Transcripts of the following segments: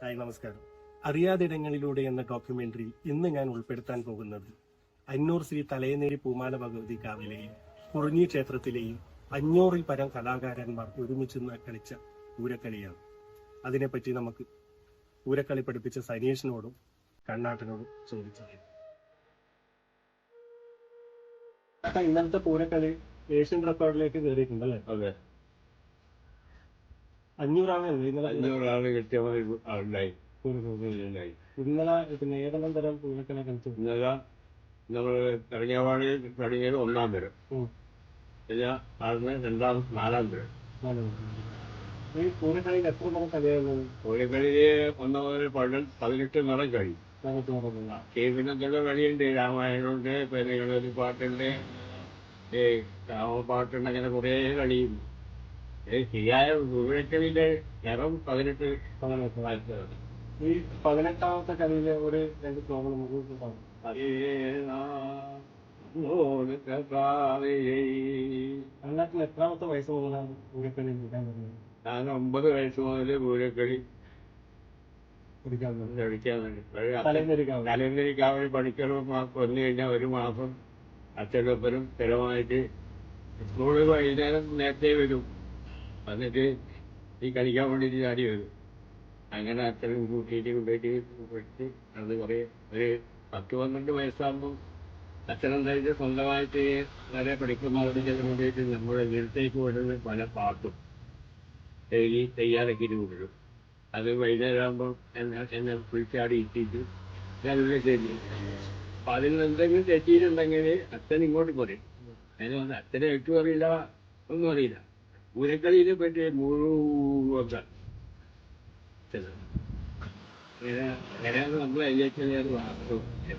Hi നമസ്കാരം. അറിയാതിടങ്ങളിലൂടെ എന്ന documentary ഇന്ന് ഞാൻ ഉൾപ്പെടുത്താൻ പോകുന്നത് അന്നൂർ ശ്രീ തലയനേരി പൂമാല ഭഗവതി കാവിലെയും കുറിഞ്ഞി ക്ഷേത്രത്തിലെയും അഞ്ഞൂറിൽ പരം കലാകാരന്മാർ ഒരുമിച്ച് കളിച്ച പൂരക്കളിയാണ് അതിനെപ്പറ്റി നമുക്ക് പൂരക്കളി പഠിപ്പിച്ച സനീഷിനോടും കണ്ണാട്ടനോടും ചോദിച്ചു ഇന്നത്തെ പൂരക്കളി ഏഷ്യൻ റെക്കോർഡിലേക്ക് കയറിയിട്ടുണ്ടല്ലേ അതെ. അഞ്ഞൂറാണ് ഇന്നലെ അഞ്ഞൂറാണ് കൃത്യമായി ഉണ്ടായി. ഉണ്ടായി ഇന്നലെ പിന്നെ ഏതെല്ലാം തരം പൂരക്കളെ കഴിച്ചു? ഇന്നലെ നമ്മൾ ഇറങ്ങിയപാട് തുടങ്ങിയത് ഒന്നാം തരം. പിന്നെ അതിന് രണ്ടാം നാലാം തരം. ഈ പൂരക്കളിയിൽ എത്ര ഒന്ന് മുതൽ പതിനെ പതിനെട്ട് നിറം നോക്കുന്നത് കേൾക്കുന്നൊക്കെ കളിയുണ്ട് രാമായണമുണ്ട് പിന്നെ പാട്ടുണ്ട് ഈ രാമപാട്ടുണ്ട് അങ്ങനെ കുറേ കളിയും ഇത് ശരിയായ പൂരക്കളിയിലെ നിറം പതിനെട്ട് വയസ്സാണ് ഈ പതിനെട്ടാമത്തെ കളിയിലെ ഒരു രണ്ട് പ്രോബ്ലം നമുക്ക് കാണാം എത്രാമത്തെ വയസ്സ് മുതലാണ് പൂരക്കളി കളിക്കാൻ തുടങ്ങിയത്? ഞാൻ ഒമ്പത് വയസ്സ് മുതൽ പൂരക്കളി കളിക്കാൻ വേണ്ടി കലന്തരിക്കാവിൽ പണിക്കർ വന്നു കഴിഞ്ഞാൽ ഒരു മാസം അച്ഛനൊപ്പനും സ്ഥിരമായിട്ട് സ്കൂളിൽ വൈകുന്നേരം നേരത്തെ വരും. വന്നിട്ട് ഈ കളിക്കാൻ വേണ്ടിയിട്ട് ചാടി വരും അങ്ങനെ അച്ഛനും കൂട്ടിയിട്ട് കൊണ്ടുപോയിട്ട് പഠിച്ച് അത് കുറേ ഒരു പത്ത് പന്ത്രണ്ട് വയസ്സാകുമ്പോൾ അച്ഛനെന്തായിട്ട് സ്വന്തമായിട്ട് വരെ പഠിക്കുന്നവർക്ക് കൊണ്ടുപോയിട്ട് നമ്മുടെ വീട്ടിലേക്ക് വരുന്ന പല പാട്ടും എഴുതി തയ്യാറാക്കിയിട്ട് കൊണ്ടുവരും. അത് വൈകുന്നേരം ആകുമ്പോൾ എന്നെ എന്നെ വിളിച്ചാടി ഇട്ടിട്ട് ഞാനിവിടെ ശരി അപ്പൊ അതിൽ എന്തെങ്കിലും തെറ്റിയിട്ടുണ്ടെങ്കിൽ അച്ഛൻ ഇങ്ങോട്ട് പറയും. അതിന് വന്ന് അച്ഛനെ എട്ടും അറിയില്ല ഒന്നും അറിയില്ല. പൂരക്കളിയെ പറ്റി മുഴുവൻ ഇങ്ങനെ അങ്ങനെയാണ് നമ്മൾ അതിലേക്ക്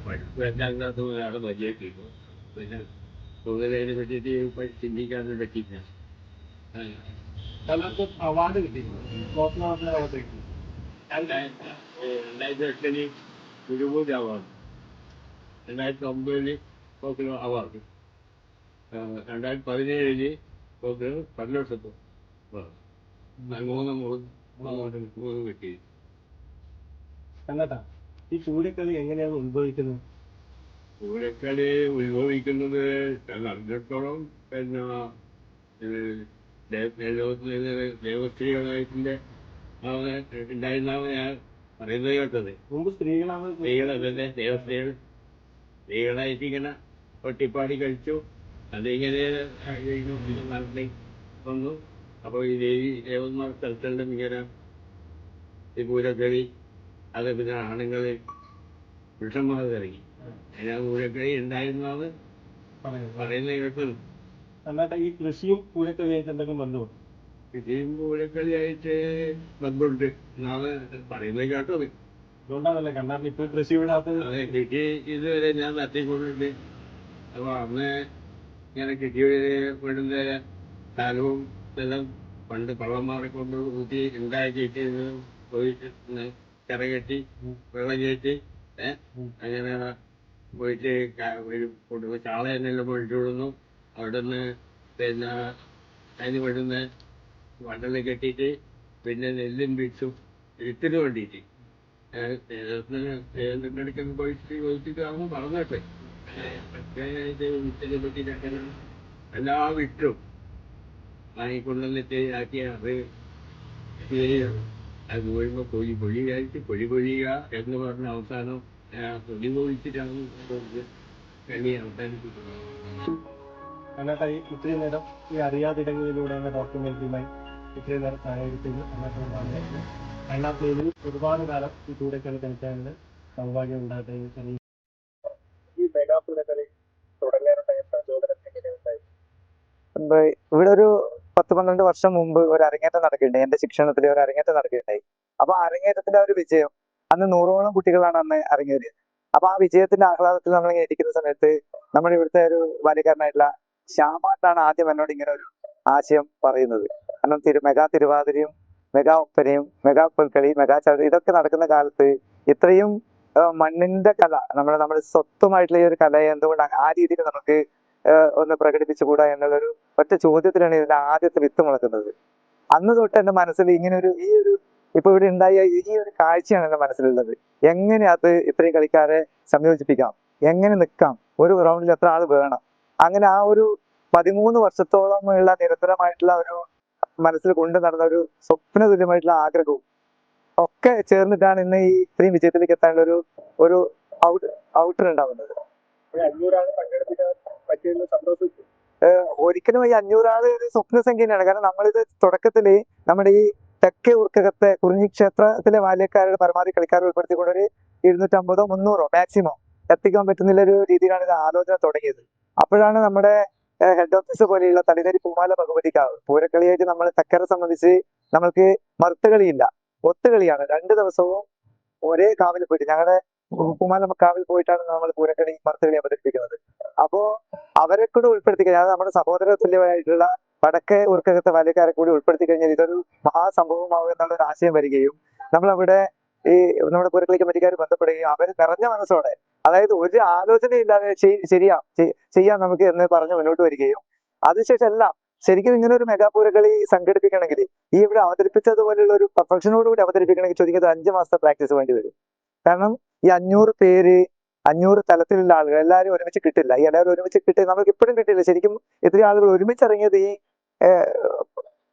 പഠിപ്പ് അതിനകത്ത് അവിടെ മര്യാദ പിന്നെ കൂടുതൽ അതിനെ പറ്റിയിട്ട് ഇപ്പൊ ചിന്തിക്കാനൊന്നും പറ്റിയില്ല ആ. അതിനകത്ത് അവാർഡ് കിട്ടി ലോകനാഥിന്റെ അവാർഡ് കിട്ടി രണ്ടായിരത്തി എട്ടില് ഗുരുപൂജ അവാർഡ് രണ്ടായിരത്തി ഒമ്പതില് പോക്കിലോ അവാർഡ് രണ്ടായിരത്തി പതിനേഴില് മൂന്ന് കിട്ടി കണ്ണട്ടാ ഈ പൂരക്കളി എങ്ങനെയാണ് ഉത്ഭവിക്കുന്നത്? ചൂടക്കളി ഉത്ഭവിക്കുന്നത് അറിഞ്ഞിടത്തോളം പിന്നെ ദേവസ്ത്രീകളായിട്ടിന്റെ ഉണ്ടായിരുന്നാണ് ഞാൻ പറയുന്നത് കേട്ടത്. മുമ്പ് സ്ത്രീകളാണ് സ്ത്രീകളെ തന്നെ ദേവസ്ത്രീകൾ സ്ത്രീകളായിട്ട് ഇങ്ങനെ ഒട്ടിപ്പാടി കഴിച്ചു. അതിങ്ങനെ നടത്തി വന്നു. അപ്പോൾ ഈ ദേവി ദേവന്മാർ സ്ഥലത്തെല്ലാം ഇങ്ങനെ ഈ പൂരക്കളി അത് പിന്നെ ആണുങ്ങൾ പുരുഷന്മാർ ഇറങ്ങി അതിനാ പൂരക്കളി ഉണ്ടായിരുന്നാണ് പറയുന്നത് പറയുന്നത് കേട്ടത് കണ്ണാട്ട ഈ കൃഷിയും പൂരക്കളിയായിട്ട് എന്തെങ്കിലും ബന്ധമുണ്ട്? കൃഷിയും പൂരക്കളിയായിട്ട് ബന്ധമുണ്ട് എന്നാണ് പറയുന്നത് കേട്ടത്. അതുകൊണ്ടാണല്ലേ കണ്ണാട്ടൻ ഇപ്പൊ കൃഷി വിടാത്തത്? കൃഷി ഇതുവരെ ഞാൻ നടത്തിക്കൊണ്ടിട്ടുണ്ട്. അപ്പൊ അന്ന് ഇങ്ങനെ കൃഷി വിടുന്ന സ്ഥലവും എല്ലാം പണ്ട് കള്ളന്മാരെ കൊണ്ട് ഊട്ടി ഉണ്ടാക്കിയിട്ട് ഇത് പോയിട്ട് കെട്ടി വെള്ളം കയറ്റി അങ്ങനെ പോയിട്ട് ക- ഒരു കൊടു- ചാള തന്നെ പൊഴിച്ചു വിടുന്നു അവിടെ നിന്ന് പിന്നെ അതിന് വിടുന്ന വണ്ടൽ കെട്ടിയിട്ട് പിന്നെ നെല്ലും പിടിച്ചും വിത്തിന് വേണ്ടിയിട്ട് എടുക്കുന്ന പോയിട്ട് ചോദിച്ചിട്ട് ആകുമ്പോൾ പറഞ്ഞോട്ടെ വിത്തിനെ പറ്റിയിട്ടൊക്കെ എല്ലാ വിട്ടും. വാങ്ങിക്കൊണ്ടുവന്നിട്ട് അത്. അത് പോയുമ്പോ പൊഴി പൊഴിയായിട്ട് പൊഴി പൊഴിയുക എന്ന് പറഞ്ഞ അവസാനം പൊടി പൊഴിച്ചിട്ടാണ് കളി അവസാനിപ്പിക്കുന്നത് ഈ ഇത്രയും നേരം ഈ അറിയാതിടങ്ങളിലൂടെ എന്ന ഡോക്യുമെന്ററിയുമായി ഇത്രയും നേരം സഹകരിച്ചത് കണ്ണാട്ടൻ കണ്ണാട്ടയിൽ ഒരുപാട് കാലം ഈ കൂടെ കളി കളിക്കാനുള്ള സൗഭാഗ്യം ഉണ്ടാകട്ടെ എന്ന് ചെറിയ ഈ മെഗാ പൂരക്കളി തുടങ്ങാനുണ്ടായ പ്രചോദനം എങ്ങനെയുണ്ടായി മുമ്പ് ഇവിടെ ഒരു പത്ത് പന്ത്രണ്ട് വർഷം മുമ്പ് ഒരു അരങ്ങേറ്റം നടക്കുകയുണ്ടായി. എന്റെ ശിക്ഷണത്തിൽ ഒരു അരങ്ങേറ്റം നടക്കുകയുണ്ടായി. അപ്പൊ അരങ്ങേറ്റത്തിന്റെ ഒരു വിജയം അന്ന് നൂറോളം കുട്ടികളാണ് അന്ന് അരങ്ങേറിയത്. അപ്പൊ ആ വിജയത്തിന്റെ ആഹ്ലാദത്തിൽ നമ്മൾ ഇങ്ങനെ ഇരിക്കുന്ന സമയത്ത് നമ്മൾ ഇവിടുത്തെ ഒരു ബാല്യക്കാരനായിട്ടുള്ള ശ്യാമാട്ടാണ് ആദ്യം എന്നോട് ഇങ്ങനെ ഒരു ആശയം പറയുന്നത്. കാരണം തിരു മെഗാ തിരുവാതിരയും മെഗാ ഒപ്പനയും മെഗാ പുൽക്കളി മെഗാ ചട ഇതൊക്കെ നടക്കുന്ന കാലത്ത് ഇത്രയും മണ്ണിന്റെ കല നമ്മുടെ നമ്മുടെ സ്വത്വമായിട്ടുള്ള ഈ ഒരു കലയെ എന്തുകൊണ്ട് ആ രീതിയിൽ നമുക്ക് ഒന്ന് പ്രകടിപ്പിച്ചുകൂടാ എന്നുള്ളൊരു ഒറ്റ ചോദ്യത്തിലാണ് ഇതിന്റെ ആദ്യത്തെ വിത്ത് മുളക്കുന്നത്. അന്ന് തൊട്ട് എന്റെ മനസ്സിൽ ഇങ്ങനെ ഒരു ഈ ഒരു ഇപ്പൊ ഇവിടെ ഉണ്ടായ ഈ ഒരു കാഴ്ചയാണ് എന്റെ മനസ്സിലുള്ളത്. എങ്ങനെ അത് ഇത്രയും കളിക്കാരെ സംയോജിപ്പിക്കാം? എങ്ങനെ നിൽക്കാം? ഒരു റൗണ്ടിൽ എത്ര ആൾ വേണം? അങ്ങനെ ആ ഒരു പതിമൂന്ന് വർഷത്തോളമുള്ള നിരന്തരമായിട്ടുള്ള ഒരു മനസ്സിൽ കൊണ്ടു നടന്ന ഒരു സ്വപ്ന തുല്യമായിട്ടുള്ള ആഗ്രഹവും ഒക്കെ ചേർന്നിട്ടാണ് ഇന്ന് ഈ ഇത്രയും വിജയത്തിലേക്ക് എത്താനുള്ള ഒരു ഒരു ഔട്ട് ഔട്ടർ ഉണ്ടാവുന്നത്. അഞ്ഞൂറാണ് പങ്കെടുപ്പിക്കാൻ പറ്റിയുള്ള സന്തോഷിച്ചു. ഒരിക്കലും ഈ അഞ്ഞൂറാൾ ഒരു സ്വപ്ന സംഖ്യ തന്നെയാണ് കാരണം നമ്മളിത് തുടക്കത്തിൽ നമ്മുടെ ഈ തെക്കേ ഉർക്കകത്തെ കുറിഞ്ഞി ക്ഷേത്രത്തിലെ ബാല്യക്കാരുടെ പരമാവധി കളിക്കാർ ഉൾപ്പെടുത്തിക്കൊണ്ട് ഒരു ഇരുന്നൂറ്റമ്പതോ മുന്നൂറോ മാക്സിമം എത്തിക്കാൻ പറ്റുന്നില്ല ഒരു രീതിയിലാണ് ഇത് ആലോചന തുടങ്ങിയത്. അപ്പോഴാണ് നമ്മുടെ ഹെഡ് ഓഫീസ് പോലെയുള്ള തളിതരി പൂമാല ഭഗവതിക്കാവ് പൂരക്കളിയായിട്ട് നമ്മൾ തെക്കരെ സംബന്ധിച്ച് നമ്മൾക്ക് മറുത്തുകളിയില്ല ഒത്തുകളിയാണ് രണ്ട് ദിവസവും ഒരേ കാവിൽ പോയിട്ട് ഞങ്ങളുടെ പൂമാല കാവിൽ പോയിട്ടാണ് നമ്മൾ പൂരക്കളി മറുത്തുകളി അവതരിപ്പിക്കുന്നത്. അപ്പോ അവരെ കൂടെ ഉൾപ്പെടുത്തി അത് നമ്മുടെ സഹോദര തുല്യമായിട്ടുള്ള വടക്കേ ഉർക്കകത്തെ ബാല്യക്കാരെ കൂടി ഉൾപ്പെടുത്തി കഴിഞ്ഞാൽ ഇതൊരു മഹാസംഭവമാവും എന്നുള്ള ഒരു ആശയം വരികയും നമ്മൾ അവിടെ ഈ നമ്മുടെ പൂരക്കളി കമ്മിറ്റിക്കാർ ബന്ധപ്പെടുകയും അവർ നിറഞ്ഞ മനസ്സോടെ അതായത് ഒരു ആലോചനയില്ലാതെ ഇല്ലാതെ ചെയ്- ചെയ്യാം നമുക്ക് എന്ന് പറഞ്ഞ് മുന്നോട്ട് വരികയും അതിനുശേഷം എല്ലാം ശരിക്കും ഇങ്ങനെ ഒരു മെഗാ പൂരക്കളി സംഘടിപ്പിക്കണമെങ്കിൽ ഈ ഇവിടെ അവതരിപ്പിച്ചതുപോലെയുള്ള ഒരു പെർഫെക്ഷനോടുകൂടി അവതരിപ്പിക്കണമെങ്കിൽ ചോദിക്കുന്നത് അഞ്ച് മാസത്തെ പ്രാക്ടീസ് വേണ്ടി വരും. കാരണം ഈ അഞ്ഞൂറ് പേര് അഞ്ഞൂറ് തലത്തിലുള്ള ആളുകൾ എല്ലാവരും ഒരുമിച്ച് കിട്ടില്ല. ഈ എല്ലാവരും ഒരുമിച്ച് കിട്ടി നമുക്ക് ഇപ്പോഴും കിട്ടില്ല ശരിക്കും ഇത്രയും ആളുകൾ ഒരുമിച്ച് ഇറങ്ങിയത് ഈ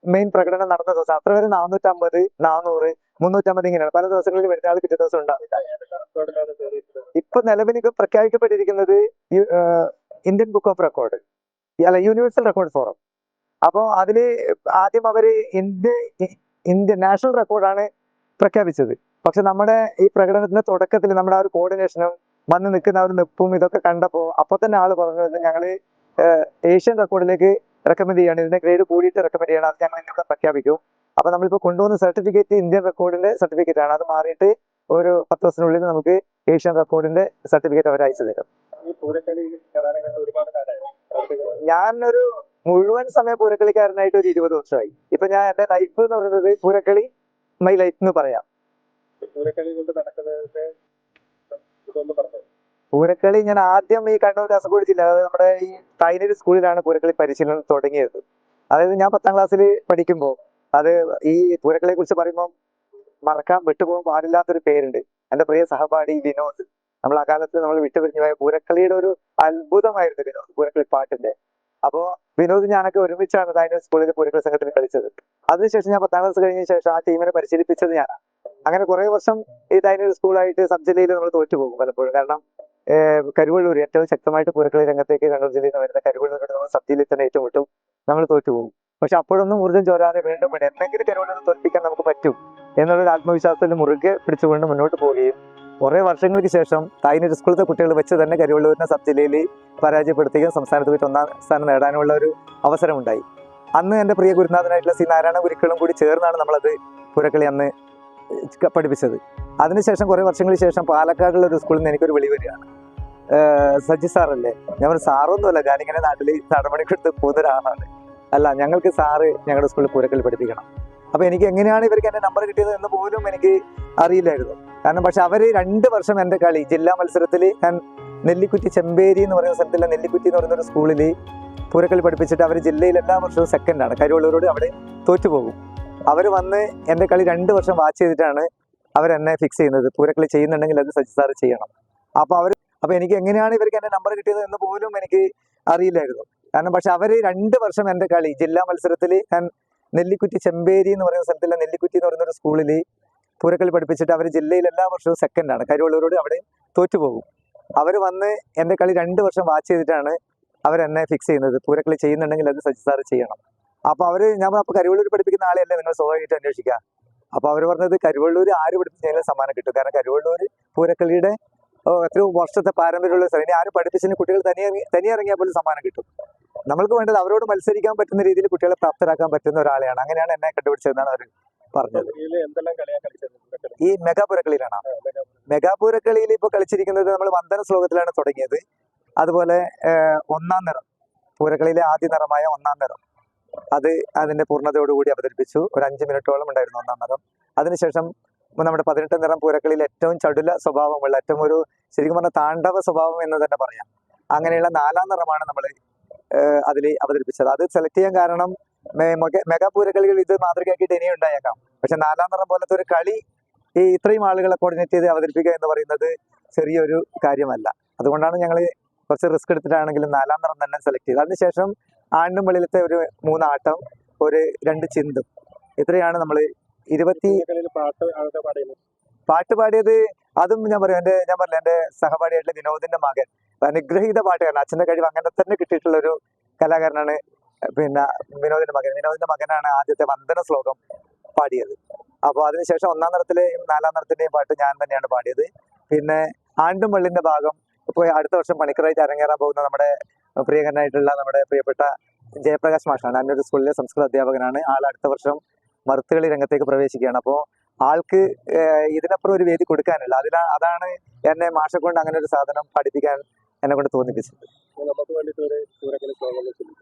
മെയിൻ പ്രകടനം നടന്ന ദിവസം. അത്ര വരെ നാനൂറ്റമ്പത് നാനൂറ് മുന്നൂറ്റമ്പത് ഇങ്ങനെയാണ്. പല ദിവസങ്ങളിൽ വരുന്ന ആൾ കിട്ടിയ ദിവസം ഉണ്ടാവില്ല. ഇപ്പൊ നിലവിൽ പ്രഖ്യാപിക്കപ്പെട്ടിരിക്കുന്നത് ഇന്ത്യൻ ബുക്ക് ഓഫ് റെക്കോർഡ് അല്ല യൂണിവേഴ്സൽ റെക്കോർഡ് ഫോറം. അപ്പോ അതിൽ ആദ്യം അവർ ഇന്ത്യ ഇന്ത്യൻ നാഷണൽ റെക്കോർഡാണ് പ്രഖ്യാപിച്ചത്. പക്ഷെ നമ്മുടെ ഈ പ്രകടനത്തിന്റെ തുടക്കത്തിൽ നമ്മുടെ ആ ഒരു കോർഡിനേഷനും വന്ന് നിൽക്കുന്ന ഒരു നിപ്പും ഇതൊക്കെ കണ്ടപ്പോ അപ്പൊ തന്നെ ആൾ പറഞ്ഞത് ഞങ്ങൾ ഏഷ്യൻ റെക്കോർഡിലേക്ക് റെക്കമെൻഡ് ചെയ്യാണ്. ഇതിന്റെ ഗ്രേഡ് കൂടിയിട്ട് റെക്കമെൻഡ് ചെയ്യണം. അത് ഞങ്ങൾ ഇവിടെ പ്രഖ്യാപിക്കും. അപ്പൊ നമ്മളിപ്പോ കൊണ്ടുവന്ന സർട്ടിഫിക്കറ്റ് ഇന്ത്യൻ റെക്കോർഡിന്റെ സർട്ടിഫിക്കറ്റ് ആണ്. അത് മാറിയിട്ട് ഒരു പത്ത് ദിവസത്തിനുള്ളിൽ നമുക്ക് ഏഷ്യൻ റെക്കോർഡിന്റെ സർട്ടിഫിക്കറ്റ് അവർ അയച്ചു തരും. ഞാനൊരു മുഴുവൻ സമയ പൂരക്കളിക്കാരനായിട്ട് ഒരു ഇരുപത് വർഷമായി. ഇപ്പൊ ഞാൻ എന്റെ ലൈഫ് എന്ന് പറയുന്നത് പൂരക്കളി മൈ ലൈഫ് എന്ന് പറയാം. പൂരക്കളി പൂരക്കളി ഞാൻ ആദ്യം ഈ കണ്ണൂർ കാസർഗോഡ് ജില്ല അതായത് നമ്മുടെ ഈ തൈനരി സ്കൂളിലാണ് പൂരക്കളി പരിശീലനം തുടങ്ങിയത്. അതായത് ഞാൻ പത്താം ക്ലാസ്സിൽ പഠിക്കുമ്പോൾ അത് ഈ പൂരക്കളിയെ കുറിച്ച് പറയുമ്പോൾ മറക്കാൻ വിട്ടുപോകാൻ പാടില്ലാത്തൊരു പേരുണ്ട്. എന്റെ പ്രിയ സഹപാഠി വിനോദ്. നമ്മൾ ആ കാലത്ത് നമ്മൾ വിട്ടുപിരിഞ്ഞു പോയ പൂരക്കളിയുടെ ഒരു അത്ഭുതമായിരുന്നു വിനോദ് പൂരക്കളി പാട്ടിന്റെ അപ്പോ വിനോദ് ഞാനൊക്കെ ഒരുമിച്ചാണ് തൈനരി സ്കൂളിൽ പൂരക്കളി സംഘത്തിൽ കളിച്ചത്. അതിനുശേഷം ഞാൻ പത്താം ക്ലാസ് കഴിഞ്ഞ ശേഷം ആ ടീമിനെ പരിശീലിപ്പിച്ചത് ഞാനാണ്. അങ്ങനെ കുറെ വർഷം തൈനരി സ്കൂളായിട്ട് സബ് ജില്ലയിൽ നമ്മൾ തോറ്റുപോകും പലപ്പോഴും. കാരണം കരുവള്ളൂർ ഏറ്റവും ശക്തമായിട്ട് പൂരക്കളി രംഗത്തേക്ക് കണ്ണൂർ ജില്ലയിൽ നിന്ന് വരുന്ന കരുവള്ളൂരോട് നമ്മൾ സബ് ജില്ലയിൽ തന്നെ ഏറ്റുമുട്ടും നമ്മൾ തോറ്റുപോകും. പക്ഷെ അപ്പോഴൊന്നും ഊർജം ചോരാതെ വീണ്ടും വേണ്ട എന്തെങ്കിലും കരുവള്ളൂർ തോൽപ്പിക്കാൻ നമുക്ക് പറ്റും എന്നുള്ളൊരു ആത്മവിശ്വാസത്തിൽ മുറുകെ പിടിച്ചുകൊണ്ട് മുന്നോട്ട് പോവുകയും കുറേ വർഷങ്ങൾക്ക് ശേഷം തായ്നൂർ സ്കൂളത്തെ കുട്ടികൾ വെച്ച് തന്നെ കരുവള്ളൂരിനെ സബ് ജില്ലയിൽ പരാജയപ്പെടുത്തുകയും സംസ്ഥാനത്ത് പോയിട്ട് ഒന്നാം സ്ഥാനം നേടാനുള്ള ഒരു അവസരമുണ്ടായി. അന്ന് എന്റെ പ്രിയ ഗുരുനാഥനായിട്ടുള്ള സി നാരായണ ഗുരുക്കളും കൂടി ചേർന്നാണ് നമ്മളത് പുരക്കളി അന്ന് പഠിപ്പിച്ചത്. അതിനുശേഷം കുറേ വർഷങ്ങൾക്ക് ശേഷം പാലക്കാടുള്ള ഒരു സ്കൂളിൽ നിന്ന് എനിക്കൊരു വിളി വരികയാണ്. സജി സാറല്ലേ? ഞാൻ പറഞ്ഞു സാറൊന്നുമല്ല ഞാനിങ്ങനെ നാട്ടിൽ നടപടിക്കെടുത്ത് പോകുന്ന ഒരാളാണ് അല്ല ഞങ്ങൾക്ക് സാറ് ഞങ്ങളുടെ സ്കൂളിൽ പൂരക്കൽ പഠിപ്പിക്കണം. അപ്പോൾ എനിക്ക് എങ്ങനെയാണ് ഇവർക്ക് എന്റെ നമ്പർ കിട്ടിയത് എന്ന് പോലും എനിക്ക് അറിയില്ലായിരുന്നു. കാരണം പക്ഷെ അവർ രണ്ട് വർഷം എന്റെ കളി ജില്ലാ മത്സരത്തിൽ ഞാൻ നെല്ലിക്കുറ്റി ചെമ്പേരി എന്ന് പറയുന്ന സ്ഥലത്തിലെ നെല്ലിക്കുറ്റി എന്ന് പറയുന്ന ഒരു സ്കൂളിൽ പൂരക്കളി പഠിപ്പിച്ചിട്ട് അവർ ജില്ലയിൽ എല്ലാ വർഷവും സെക്കൻഡാണ് കരുവള്ളൂരോട് അവിടെ തോറ്റുപോകും. അവർ വന്ന് എന്റെ കളി രണ്ട് വർഷം വാച്ച് ചെയ്തിട്ടാണ് അവരെന്നെ ഫിക്സ് ചെയ്യുന്നത്. പൂരക്കളി ചെയ്യുന്നുണ്ടെങ്കിൽ അത് സജി സാറ് ചെയ്യണം. അപ്പോൾ അവർ അപ്പോൾ എനിക്ക് എങ്ങനെയാണ് ഇവർക്ക് എന്റെ നമ്പർ കിട്ടിയത് എന്ന് പോലും എനിക്ക് അറിയില്ലായിരുന്നു. കാരണം പക്ഷെ അവർ രണ്ട് വർഷം എന്റെ കളി ജില്ലാ മത്സരത്തിൽ ഞാൻ നെല്ലിക്കുറ്റി ചെമ്പേരി എന്ന് പറയുന്ന സ്ഥലത്തിലെ നെല്ലിക്കുറ്റി എന്ന് പറയുന്ന ഒരു സ്കൂളിൽ പൂരക്കളി പഠിപ്പിച്ചിട്ട് അവർ ജില്ലയിൽ എല്ലാ വർഷവും സെക്കൻഡാണ് കരുവള്ളൂരോട് അവിടെ തോറ്റുപോകും അവർ വന്ന് എന്റെ കളി രണ്ട് വർഷം വാച്ച് ചെയ്തിട്ടാണ് അവരെന്നെ ഫിക്സ് ചെയ്യുന്നത്. പൂരക്കളി ചെയ്യുന്നുണ്ടെങ്കിൽ അത് സജി സാറ് ചെയ്യണം. അപ്പോൾ അവർ ഞാൻ അപ്പൊ കരുവള്ളൂർ പഠിപ്പിക്കുന്ന ആളെയല്ലേ നിങ്ങൾ സ്വാഭാവികമായിട്ട് അന്വേഷിക്കുക അപ്പൊ അവർ പറഞ്ഞത് കരുവള്ളൂർ ആര് പഠിപ്പിച്ചാലും സമ്മാനം കിട്ടും. കാരണം കരുവള്ളൂർ പൂരക്കളിയുടെ എത്രയോ വർഷത്തെ പാരമ്പര്യമുള്ള സ്ഥലം. ഇനി ആര് പഠിപ്പിച്ചതിന് കുട്ടികൾ തനിയെ തനിയെ ഇറങ്ങിയാൽ പോലും സമ്മാനം കിട്ടും. നമ്മൾക്ക് വേണ്ടത് അവരോട് മത്സരിക്കാൻ പറ്റുന്ന രീതിയിൽ കുട്ടികളെ പ്രാപ്തരാക്കാൻ പറ്റുന്ന ഒരാളെയാണ്. അങ്ങനെയാണ് എന്നെ കണ്ടുപിടിച്ചതെന്നാണ് അവർ പറഞ്ഞത്. ഈ മെഗാപുരക്കളിയിലാണ് മെഗാപുരക്കളിയിൽ മെഗാ പൂരക്കളിയിൽ ഇപ്പോൾ കളിച്ചിരിക്കുന്നത് നമ്മൾ വന്ദന ശ്ലോകത്തിലാണ് തുടങ്ങിയത്. അതുപോലെ ഒന്നാം നിറം. പൂരക്കളിയിലെ ആദ്യ നിറമായ ഒന്നാം നിറം. അത് അതിന്റെ പൂർണതയോടുകൂടി അവതരിപ്പിച്ചു. ഒരു അഞ്ച് മിനിറ്റോളം ഉണ്ടായിരുന്നു ഒന്നാം നിറം അതിനുശേഷം നമ്മുടെ പതിനെട്ട് നിറം പൂരക്കളിയിൽ ഏറ്റവും ചടുല സ്വഭാവമുള്ള ഏറ്റവും ഒരു ശരിക്കും പറഞ്ഞ താണ്ഡവ സ്വഭാവം എന്ന് തന്നെ പറയാം. അങ്ങനെയുള്ള നാലാം നിറമാണ് നമ്മൾ അതിൽ അവതരിപ്പിച്ചത്. അത് സെലക്ട് ചെയ്യാൻ കാരണം മെഗാ പൂരക്കളികൾ ഇത് മാതൃകയാക്കിയിട്ട് ഇനിയും ഉണ്ടായേക്കാം. പക്ഷെ നാലാം നിറം പോലത്തെ ഒരു കളി ഈ ഇത്രയും ആളുകളെ കോർഡിനേറ്റ് ചെയ്ത് അവതരിപ്പിക്കുക എന്ന് പറയുന്നത് ചെറിയൊരു കാര്യമല്ല. അതുകൊണ്ടാണ് ഞങ്ങൾ കുറച്ച് റിസ്ക് എടുത്തിട്ടാണെങ്കിലും നാലാം നിറം തന്നെ സെലക്ട് ചെയ്തത്. അതിനുശേഷം ആണ്ടും വെളിയിലത്തെ ഒരു മൂന്നാട്ടം ഒരു രണ്ട് ചിന്തും. ഇത്രയാണ് നമ്മൾ ഇരുപത്തി പാട്ട് പാടിയത്. പാട്ട് പാടിയത് അതും ഞാൻ പറയാം എന്റെ ഞാൻ പറഞ്ഞില്ല എന്റെ സഹപാഠിയായിട്ടുള്ള വിനോദിന്റെ മകൻ. അനുഗ്രഹീത പാട്ടുകാരൻ അച്ഛന്റെ കഴിവ് അങ്ങനെ തന്നെ കിട്ടിയിട്ടുള്ള ഒരു കലാകാരനാണ് പിന്നെ വിനോദിന്റെ മകൻ. വിനോദിന്റെ മകനാണ് ആദ്യത്തെ വന്ദന ശ്ലോകം പാടിയത്. അപ്പോൾ അതിനുശേഷം ഒന്നാം നിറത്തിലെയും നാലാം നിറത്തിന്റെയും പാട്ട് ഞാൻ തന്നെയാണ് പാടിയത്. പിന്നെ ആണ്ടും വെള്ളിന്റെ ഭാഗം ഇപ്പോൾ അടുത്ത വർഷം പണിക്കറായിട്ട് അരങ്ങേറാൻ പോകുന്ന നമ്മുടെ പ്രിയങ്കരനായിട്ടുള്ള നമ്മുടെ പ്രിയപ്പെട്ട ജയപ്രകാശ് മാഷാണ്. അന്നൊരു സ്കൂളിലെ സംസ്കൃത അധ്യാപകനാണ്. ആൾ അടുത്ത വർഷം മറുത്തുകളി രംഗത്തേക്ക് പ്രവേശിക്കുകയാണ്. അപ്പോൾ ആൾക്ക് ഇതിനപ്പുറം ഒരു വേദി കൊടുക്കാനില്ല. അതിനാ അതാണ് എന്നെ മാഷെ കൊണ്ട് അങ്ങനെ ഒരു സാധനം പഠിപ്പിക്കാൻ എന്നെ കൊണ്ട് തോന്നിപ്പിച്ചത്. നമുക്ക് വേണ്ടിയിട്ട് ഒരു പൂരക്കളി സ്ലോഗൻ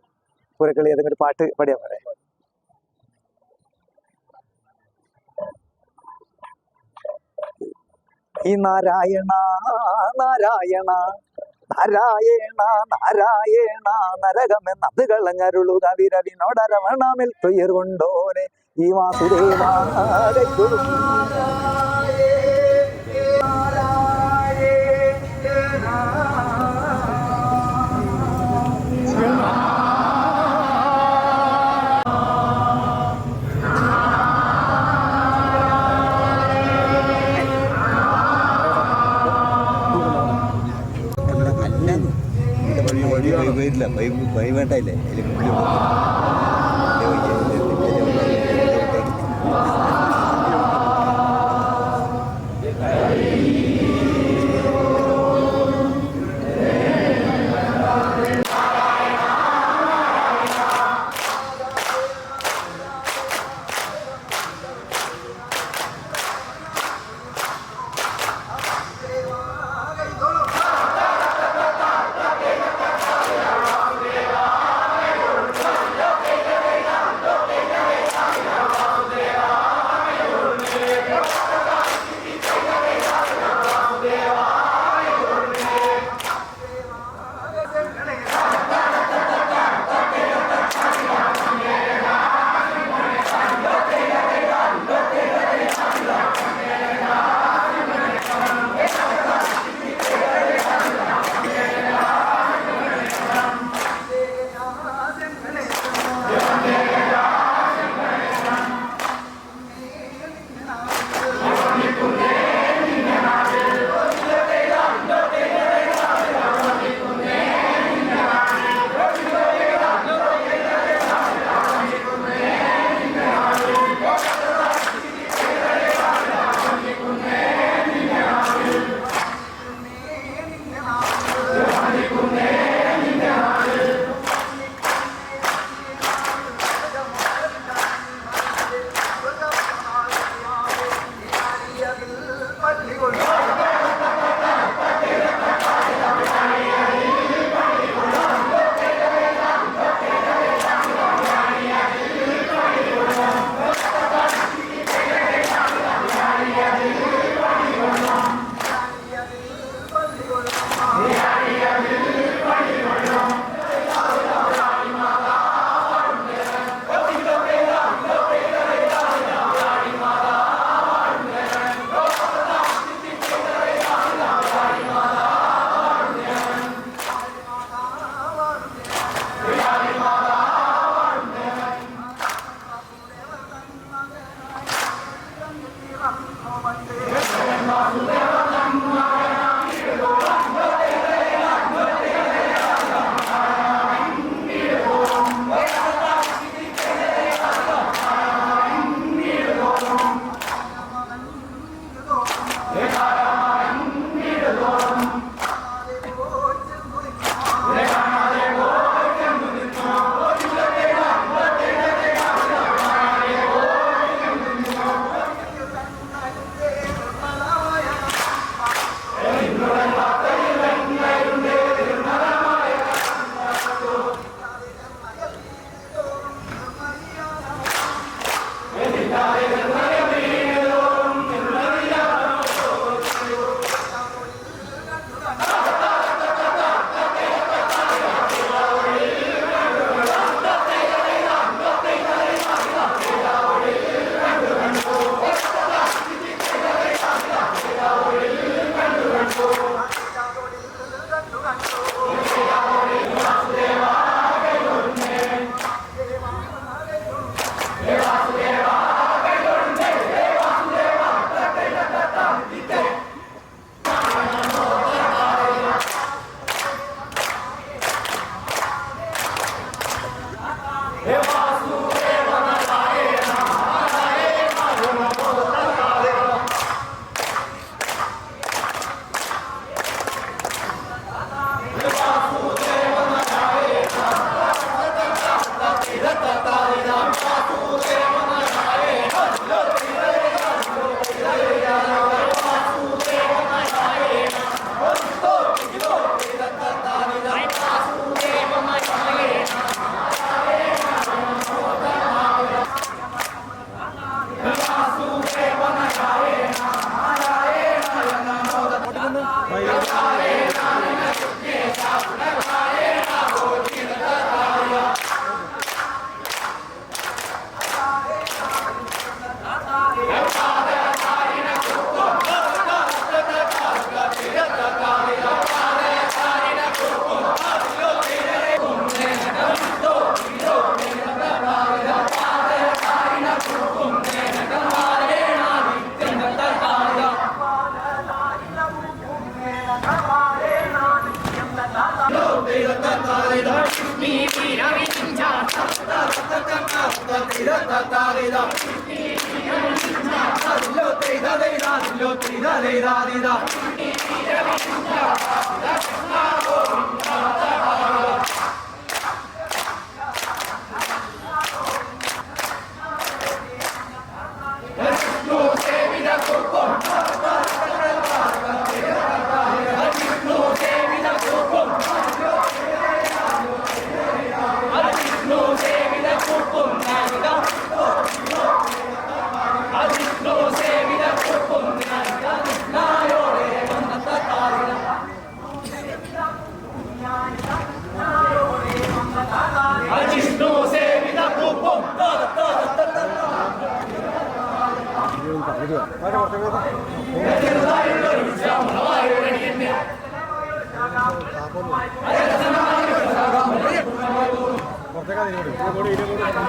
പൂരക്കളി ഏതെങ്കിലും ഒരു പാട്ട് പാടിയാൽ പോരെ? ഈ നാരായണ നാരായണ നാരായണ നാരായണ നരകമെന്ന് അത് കളഞ്ഞരുളുക വിരവിനോടരവണമിൽ തുയർ കൊണ്ടോനെ ഈ വാസുദേവാരയ്ക്കൊരു വരില്ല വൈ വേണ്ടല്ലേ അതിൽ दा പുറത്തേക്കാതിരുന്നോട് ഇരുന്നോട് ഇരുന്നോട്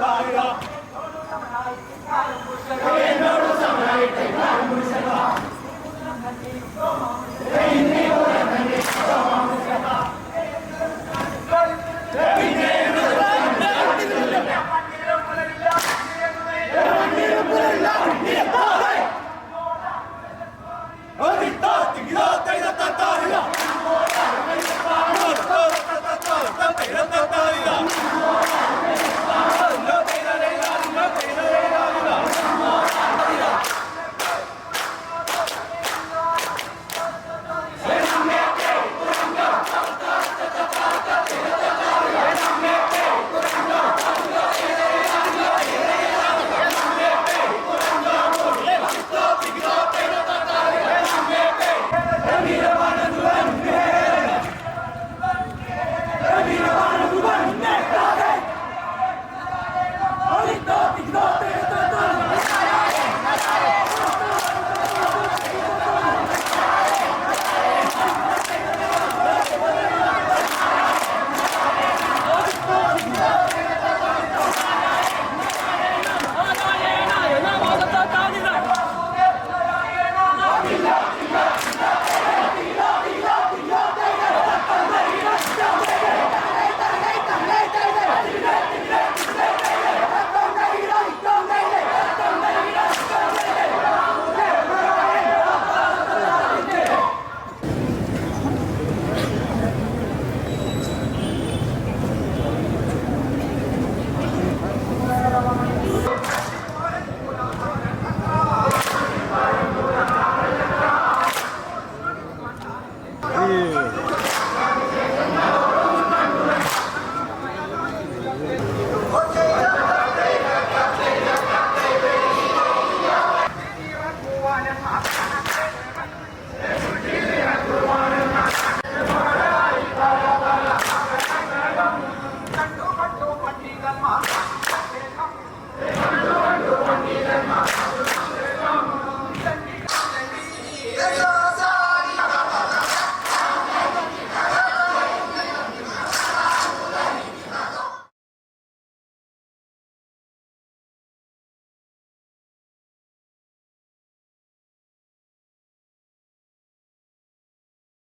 Hey, no,